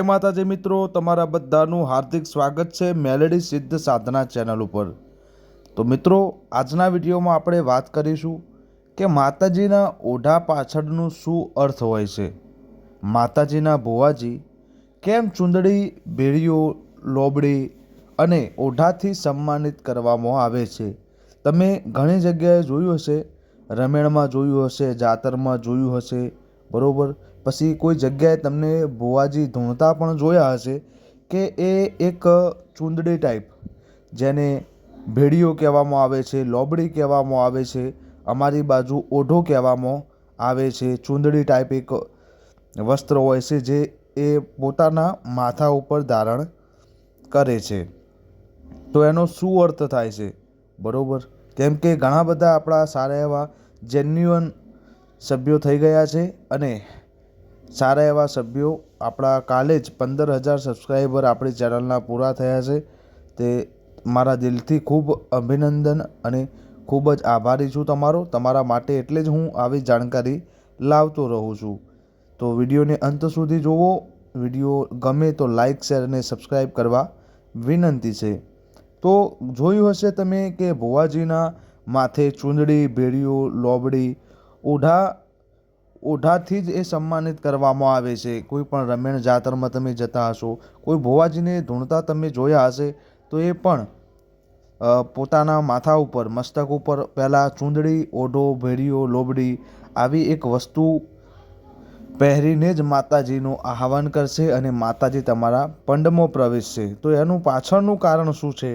જય માતાજી મિત્રો, તમારા બધાનું હાર્દિક સ્વાગત છે મેલેડી સિદ્ધ સાધના ચેનલ ઉપર. તો મિત્રો, આજના વિડીયોમાં આપણે વાત કરીશું કે માતાજીના ઓઢા પાછળનું શું અર્થ હોય છે? માતાજીના ભુવાજી કેમ ચૂંદડી બેડીઓ લોબડી અને ઓઢાથી સન્માનિત કરવામાં આવે છે? તમે ઘણી જગ્યાએ જોયું હશે, રમેણમાં જોયું હશે, જાતરમાં જોયું હશે, બરાબર? પછી કોઈ જગ્યાએ તમને ભુવાજી ધૂણતા પણ જોયા હશે કે એ એક ચૂંદડી ટાઈપ જેને ભેડીઓ કહેવામાં આવે છે, લોબડી કહેવામાં આવે છે, અમારી બાજુ ઓઢો કહેવામાં આવે છે, ચૂંદડી ટાઈપ એક વસ્ત્ર હોય છે જે એ પોતાના માથા ઉપર ધારણ કરે છે. તો એનો શું અર્થ થાય છે? બરાબર? કેમ કે ઘણા બધા આપણા સારા એવા જેન્યુઅન સભ્યો થઈ ગયા છે અને સારા એવા સભ્યો આપણા કાલે જ પંદર હજાર સબસ્ક્રાઈબર આપણી ચેનલના પૂરા થયા છે. તે મારા દિલથી ખૂબ અભિનંદન અને ખૂબ જ આભારી છું તમારો. તમારા માટે એટલે જ હું આવી જાણકારી લાવતો રહું છું. તો વિડીયોને અંત સુધી જુઓ. વીડિયો ગમે તો લાઇક શેર અને સબસ્ક્રાઈબ કરવા વિનંતી છે. તો જોયું હશે તમે કે ભુવાજીના માથે ચૂંદડી ભેડીઓ લોબડી ઓઢા ઓઢાથી જ એ સન્માનિત કરવામાં આવે છે. કોઈ પણ રમેણ જાતરમાં તમે જતા હશો, કોઈ ભુવાજીને ધૂણતા તમે જોયા હશે, તો એ પણ પોતાના માથા ઉપર, મસ્તક ઉપર પહેલાં ચૂંદડી, ઓઢો ભેડીઓ લોબડી આવી એક વસ્તુ પહેરીને જ માતાજીનું આહવાન કરશે અને માતાજી તમારા પંડમાં પ્રવેશશે. તો એનું પાછળનું કારણ શું છે?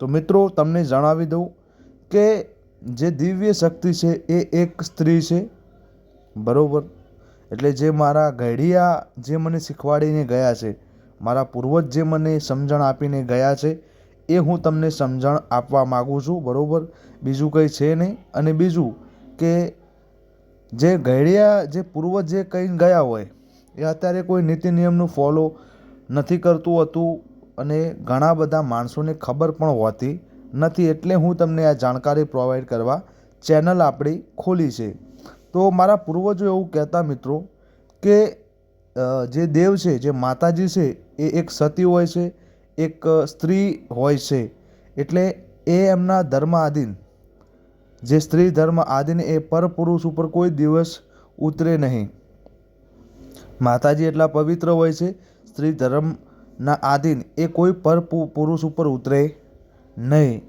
તો મિત્રો, તમને જણાવી દઉં કે જે દિવ્ય શક્તિ છે એ એક સ્ત્રી છે. બરાબર? એટલે જે મારા ઘડિયા જે મને શીખવાડીને ગયા છે, મારા પૂર્વજ જે મને સમજણ આપીને ગયા છે, એ હું તમને સમજણ આપવા માગું છું, બરાબર? બીજું કંઈ છે નહીં. અને બીજું કે જે ઘડિયા જે પૂર્વજ જે કંઈ ગયા હોય, એ અત્યારે કોઈ નીતિ નિયમનું ફોલો નથી કરતું હતું અને ઘણા બધા માણસોને ખબર પણ હોતી નથી. એટલે હું તમને આ જાણકારી પ્રોવાઈડ કરવા ચેનલ આપણી ખોલી છે. તો મારા પૂર્વજો એવું કહેતા મિત્રો કે જે દેવ છે, જે માતાજી છે, એ એક સતી હોય છે, એક સ્ત્રી હોય છે. એટલે એ એમના ધર્મ આધીન જે સ્ત્રી ધર્મ આધીન એ પરપુરુષ ઉપર કોઈ દિવસ ઉતરે નહીં. માતાજી એટલા પવિત્ર હોય છે, સ્ત્રી ધર્મના આધીન એ કોઈ પર પુરુષ ઉપર ઉતરે નહીં.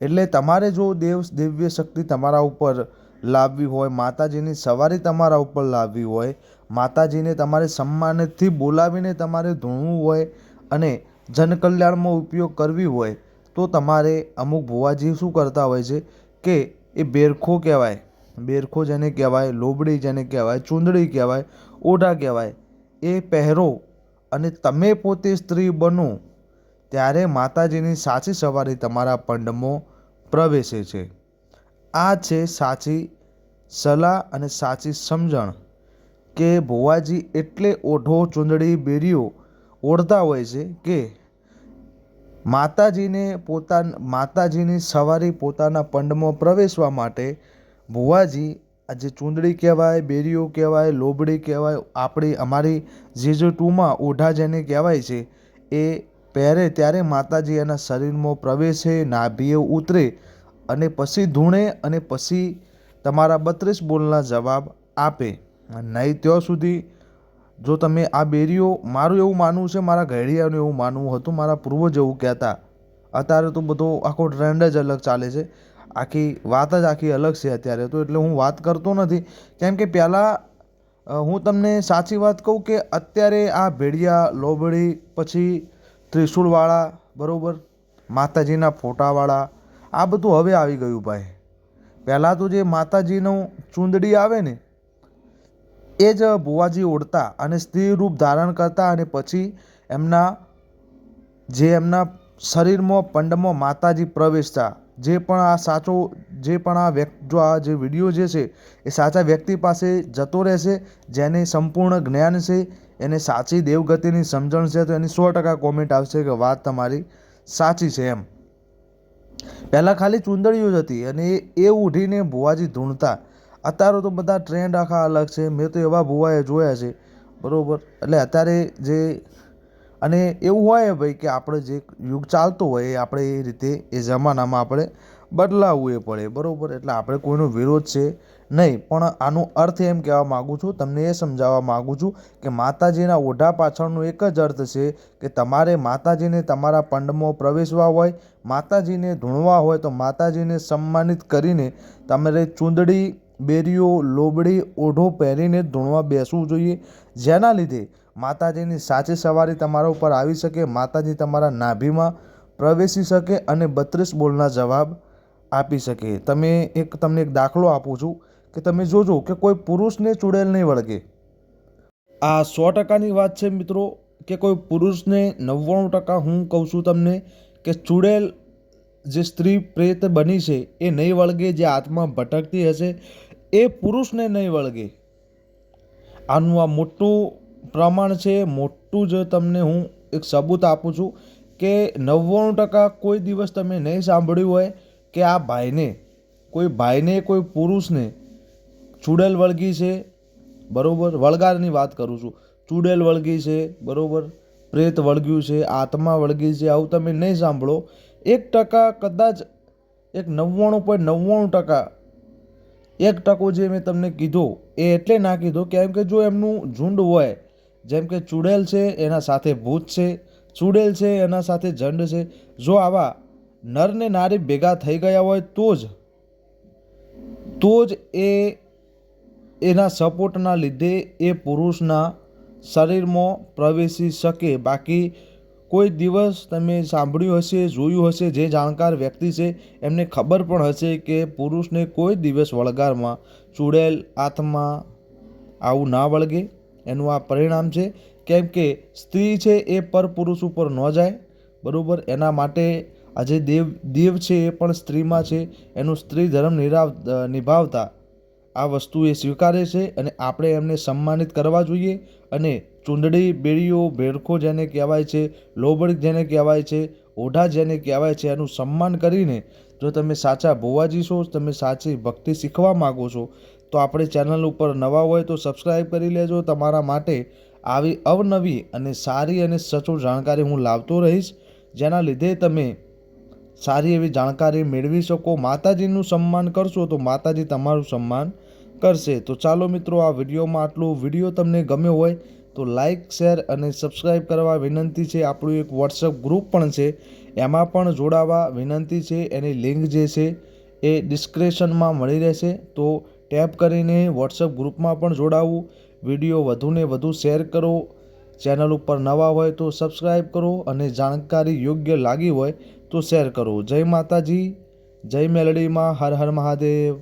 એટલે તમારે જો દેવ, દિવ્ય શક્તિ તમારા ઉપર લાવવી હોય, માતાજીની સવારી તમારા ઉપર લાવવી હોય, માતાજીને તમારે સન્માનથી બોલાવીને તમારે ધૂણવું હોય અને જનકલ્યાણમાં ઉપયોગ કરવી હોય, તો તમારે અમુક ભુવાજી શું કરતા હોય છે કે એ બેરખો કહેવાય. બેરખો જેને કહેવાય, લોબડી જેને કહેવાય, ચૂંદડી કહેવાય, ઓઢા કહેવાય. એ પહેરો અને તમે પોતે સ્ત્રી બનો, ત્યારે માતાજીની સાચી સવારી તમારા પંડમાં પ્રવેશે છે. આ છે સાચી સલાહ અને સાચી સમજણ કે ભુવાજી એટલે ઓઢો ચૂંદડી બેરીઓ ઓઢતા હોય છે કે માતાજીને પોતા માતાજીની સવારી પોતાના પંડમાં પ્રવેશવા માટે ભુવાજી આજે ચૂંદડી કહેવાય, બેરીઓ કહેવાય, લોબડી કહેવાય, આપણી, અમારી જે જે ટૂમાં ઓઢા જેને કહેવાય છે, એ પહેરે ત્યારે માતાજી એના શરીરમાં પ્રવેશે, નાભીએ ઉતરે અને પછી ધૂણે અને પછી તમારા બત્રીસ બોલના જવાબ આપે. નહીં ત્યાં સુધી જો તમે આ બેરીઓ, મારું એવું માનવું છે, મારા ઘડિયાનું એવું માનવું હતું, મારા પૂર્વજ એવું કહેતા. અત્યારે તો બધો આખો ટ્રેન્ડ જ અલગ ચાલે છે. આખી વાત જ આખી અલગ છે અત્યારે તો, એટલે હું વાત કરતો નથી. કેમ કે પહેલાં હું તમને સાચી વાત કહું કે અત્યારે આ ભેડિયા, લોબડી, પછી ત્રિશુળવાળા, બરાબર? માતાજીના ફોટાવાળા આ બધું હવે આવી ગયું ભાઈ. પહેલાં તો જે માતાજીનું ચૂંદડી આવે ને, એ જ ભુવાજી ઓઢતા અને સ્ત્રી રૂપ ધારણ કરતા અને પછી એમના, જે એમના શરીરમાં, પંડમાં માતાજી પ્રવેશતા. જે પણ આ સાચો, જે પણ આ વ્યક્તિ, જો આ જે વીડિયો જે છે, એ સાચા વ્યક્તિ પાસે જતો રહેશે, જેને સંપૂર્ણ જ્ઞાન છે, એને સાચી દેવગતિની સમજણ છે, તો એની સો ટકા કોમેન્ટ આવશે કે વાત તમારી સાચી છે એમ. પહેલાં ખાલી ચૂંદડીઓ જ હતી અને એ ઉઠીને ભુવાજી ધૂણતા. અત્યારે તો બધા ટ્રેન્ડ આખા અલગ છે. મેં તો એવા ભુવાએ જોયા છે. બરાબર? એટલે અત્યારે જે અને એવું હોય ભાઈ કે આપણે જે યુગ ચાલતો હોય એ આપણે એ રીતે એ જમાનામાં આપણે બદલાવવું એ પડે, બરાબર? એટલે આપણે કોઈનો વિરોધ છે નહીં, પણ આનો અર્થ એમ કહેવા માગું છું, તમને એ સમજાવવા માગું છું કે માતાજીના ઓઢા પાછળનો એક જ અર્થ છે કે તમારે માતાજીને તમારા પંડમાં પ્રવેશવા હોય, માતાજીને ધૂણવા હોય, તો માતાજીને સન્માનિત કરીને તમારે ચૂંદડી, બેરીઓ, લોબડી, ઓઢો પહેરીને ધૂણવા બેસવું જોઈએ. જેના લીધે માતાજીની સાચી સવારી તમારા ઉપર આવી શકે, માતાજી તમારા નાભીમાં પ્રવેશી શકે અને બત્રીસ બોલના જવાબ આપી શકે. તમે એક, તમને એક દાખલો આપું છું કે તમે જોજો કે કોઈ પુરુષને ચૂડેલ નહીં વળગે. આ સો ટકાની વાત છે મિત્રો કે કોઈ પુરુષને નવ્વાણું ટકા હું કહું છું તમને કે ચૂડેલ જે સ્ત્રી પ્રેત બની છે એ નહીં વળગે, જે આત્મા ભટકતી હશે એ પુરુષને નહીં વળગે. આનું આ મોટું પ્રમાણ છે, મોટું જ તમને હું એક સબૂત આપું છું કે નવ્વાણું ટકા કોઈ દિવસ તમે નહીં સાંભળ્યું હોય કે આ ભાઈને, કોઈ ભાઈને, કોઈ પુરુષને ચૂડેલ વળગી છે? બરાબર, વળગારની વાત કરું છું. ચૂડેલ વળગી છે, બરાબર? પ્રેત વળગ્યું છે, આત્મા વળગી છે, આવું તમે નહીં સાંભળો. એક ટકા કદાચ એક નવ્વાણું પોઈન્ટ નવ્વાણું ટકા એક ટકો જે મેં તમને કીધો, એ એટલે ના કીધો કેમ કે જો એમનું ઝુંડ હોય, જેમ કે ચૂડેલ છે, એના સાથે ભૂત છે, ચૂડેલ છે, એના સાથે જંડ છે. જો આવા નર ને નારી ભેગા થઈ ગયા હોય તો જ તો જ એ એના સપોર્ટના લીધે એ પુરુષના શરીરમાં પ્રવેશી શકે. બાકી કોઈ દિવસ તમે સાંભળ્યું હશે, જોયું હશે, જે જાણકાર વ્યક્તિ છે, એમને ખબર પણ હશે કે પુરુષને કોઈ દિવસ વળગારમાં ચૂડેલ આત્મા આવું ના વળગે. એનું આ પરિણામ છે કેમ કે સ્ત્રી છે એ પર પુરુષ ઉપર ન જાય, બરાબર? એના માટે આજે દેવ દેવ છે એ પણ સ્ત્રીમાં છે, એનું સ્ત્રી ધર્મ નિરાવ નિભાવતા. આ વસ્તુ એ સ્વીકારે છે અને આપણે એમને સન્માનિત કરવા જોઈએ અને ચૂંદડી, બેડીઓ ભેડખો જેને કહેવાય છે, લોબડ જેને કહેવાય છે, ઓઢા જેને કહેવાય છે, એનું સન્માન કરીને જો તમે સાચા ભોવાજી છો, તમે સાચી ભક્તિ શીખવા માગો છો, તો આપણે ચેનલ ઉપર નવા હોય તો સબસ્ક્રાઈબ કરી લેજો. તમારા માટે આવી અવનવી અને સારી અને સચોટ જાણકારી હું લાવતો રહીશ. જેના લીધે તમે સારી એવી જાણકારી મેળવી શકો, માતાજીનું સન્માન કરશો તો માતાજી તમારું સન્માન કરશે. તો ચાલો મિત્રો, આ વિડીયોમાં આટલું વીડિયો તમને ગમ્યો હોય તો લાઈક, શેર અને સબસ્ક્રાઈબ કરવા વિનંતી છે. આપણું એક વોટ્સઅપ ગ્રુપ પણ છે, એમાં પણ જોડાવા વિનંતી છે. એની લિંક જે છે એ ડિસ્ક્રિપ્શનમાં મળી રહેશે. તો ટેપ કરીને વોટ્સઅપ ગ્રુપમાં પણ જોડાવું. વીડિયો વધુને વધુ શેર કરો. ચેનલ ઉપર નવા હોય તો સબસ્ક્રાઈબ કરો અને જાણકારી યોગ્ય લાગી હોય તો શેર કરો. જય માતાજી જય મેલડીમાં હર હર મહાદેવ.